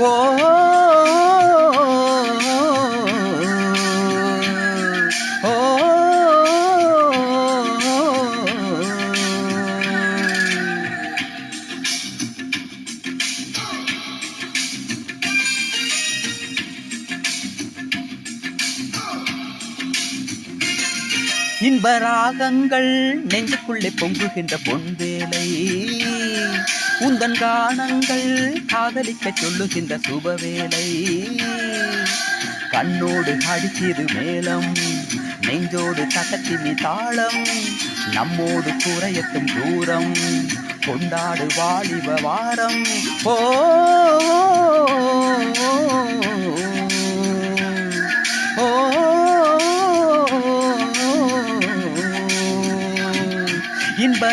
ஓ இன்ப ராகங்கள் நெஞ்சுக்குள்ளே பொங்குகின்ற பொன்வேலை உந்தன் காணங்கள் காதலிக்க சொல்லுகின்ற சுபவேலை கண்ணோடு அடிக்கிது மேலம் நெஞ்சோடு தகத்தினி தாளம் நம்மோடு குறையத்தும் தூரம். கொண்டாடு வாலிப வாரம். ஓ.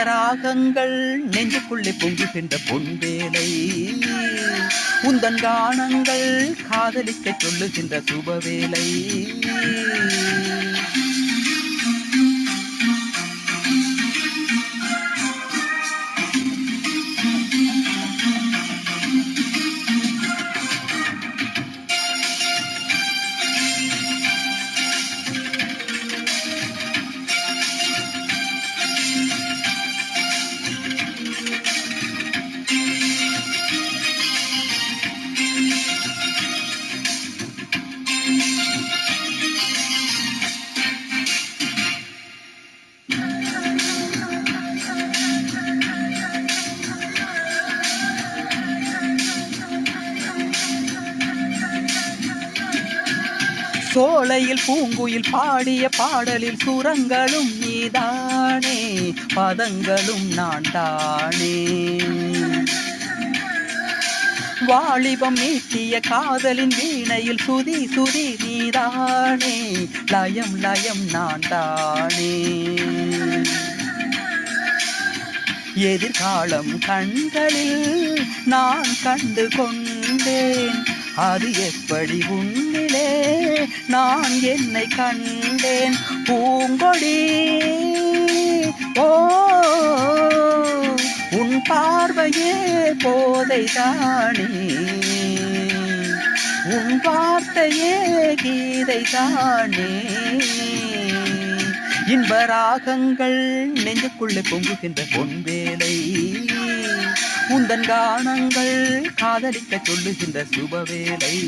ராகங்கள் நெஞ்சுக்குள்ளே பொங்குகின்ற பொன்வேலை உந்தன் கானங்கள் காதலிக்க சொல்லுகின்ற சுபவேலை சோலையில் பூங்குயில் பாடிய பாடலில் சுரங்களும் நீதானே பதங்களும் நான் தானே வாலிபம் நீட்டிய காதலின் வீணையில் சுதி சுதி நீதானே லயம் லயம் நான் தானே எதிர்காலம் கண்களில் நான் கண்டு கொண்டேன் அது எப்படி உன்னிலே நான் என்னை கண்டேன். பூங்கொடி ஓ உன் பார்வையே போதைதானே. உன் வார்த்தையே கீதைதானே. இன்ப ராகங்கள் நெஞ்சுக்குள்ளே பொங்குகின்ற பொன்வேலை. உந்தன் கானங்கள் காதலிக்க சொல்லுகின்ற சுபவேலை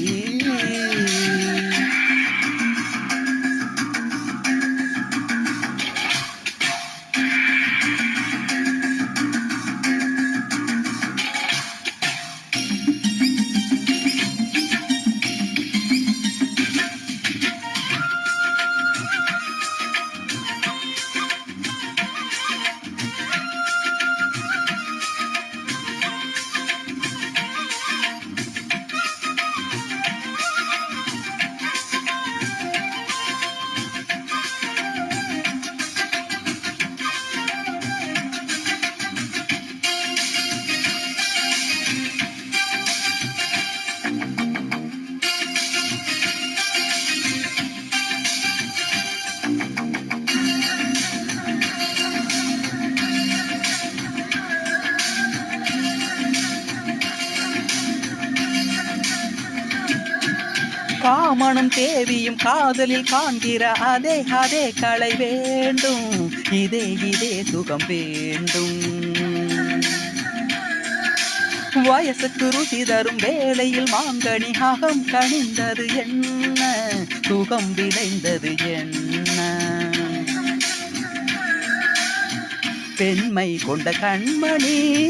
காமனும் தேவியும் காதலில் காண்கிற அதே அதே கலை வேண்டும். இதே இதே சுகம் வேண்டும். வயசுக்கு ருசி தரும் வேளையில் மாங்கனி அகம் கணிந்தது என்ன? சுகம் விளைந்தது என்ன? பெண்மை கொண்ட கண்மணி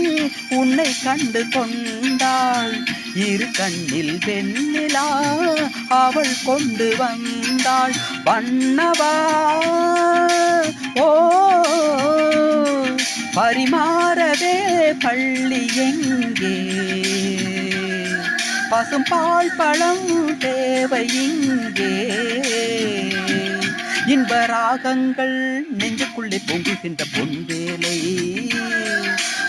உன்னை கண்டு கொண்டாள். இரு கண்ணில் வெண்ணிலா அவள் கொண்டு வந்தாள் வண்ணவா. ஓ பரிமாறவே பள்ளி எங்கே? பசும் பால் பழம் தேவை இங்கே. இன்ப ராகங்கள் நெஞ்சுக்குள்ளே பொங்குகின்ற பொன்வேலை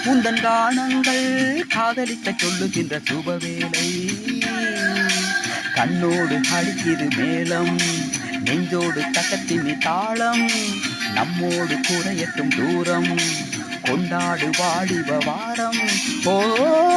முந்தன் காணங்கள் காதலிக்க சொல்லுகின்ற சுபவேளை. கண்ணோடு அடிக்கிது மேளம் நெஞ்சோடு தக்கத்தினி தாளம் நம்மோடு குறையட்டும் தூரம் கொண்டாடு வாடிவ வாரம். ஓ